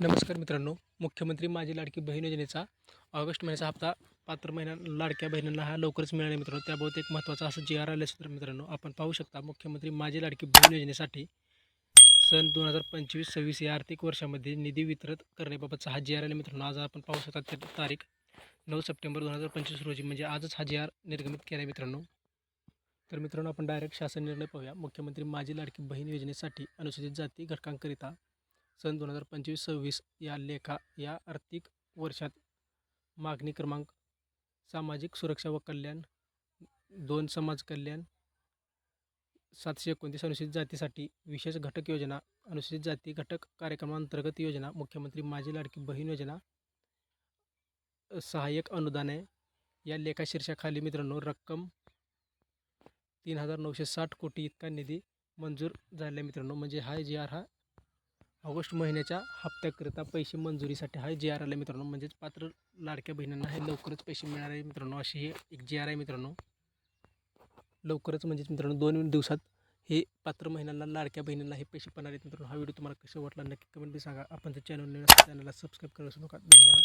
नमस्कार मित्रांनो. मुख्यमंत्री माझी लाडकी बहीण योजनेचा ऑगस्ट महिन्याचा हप्ता पात्र महिन्या लाडक्या बहिणींना हा लवकरच मिळाला मित्रांनो. त्याबाबत एक महत्त्वाचा असं जी आर आलं तर मित्रांनो आपण पाहू शकता मुख्यमंत्री माझी लाडकी बहीण योजनेसाठी सन दोन हजार पंचवीस सव्वीस या आर्थिक वर्षामध्ये निधी वितरित करण्याबाबतचा हा जी आर आला मित्रांनो. आज आपण पाहू शकता ते तारीख नऊ सप्टेंबर दोन हजार पंचवीस रोजी म्हणजे आजच हा जी आर निर्गमित केला आहे मित्रांनो. तर मित्रांनो आपण डायरेक्ट शासन निर्णय पाहूया. मुख्यमंत्री माझी लाडकी बहीण योजनेसाठी अनुसूचित जाती घटकांकरिता सन दोन हजार पंचवीस सव्वीस या लेखा या आर्थिक वर्षात मागणी क्रमांक सामाजिक सुरक्षा व कल्याण दोन समाज कल्याण सातशे एकोणतीस अनुसूचित जातीसाठी विशेष घटक योजना अनुसूचित जाती घटक कार्यक्रमांतर्गत योजना मुख्यमंत्री माझी लाडकी बहीण योजना सहाय्यक अनुदाने या लेखा शीर्षाखाली मित्रांनो रक्कम तीन हजार नऊशे साठ कोटी इतका निधी मंजूर झाला मित्रांनो. म्हणजे हा जी आर हा ऑगस्ट महिन्याच्या हप्त्याकरिता पैसे मंजुरीसाठी हा जी आर आला मित्रांनो. म्हणजेच पात्र लाडक्या बहिणींना हे लवकरच पैसे मिळणार आहे मित्रांनो. अशी हे एक जी आर आहे मित्रांनो. लवकरच म्हणजेच मित्रांनो दोन दिवसात हे पात्र महिन्यांना लाडक्या बहिणींना हे पैसे पडणार आहेत मित्रांनो. हा व्हिडिओ तुम्हाला कसा वाटला नक्की कमेंट बी सांगा. आपण त्या चॅनल चॅनलला सबस्क्राईब करू नका. धन्यवाद.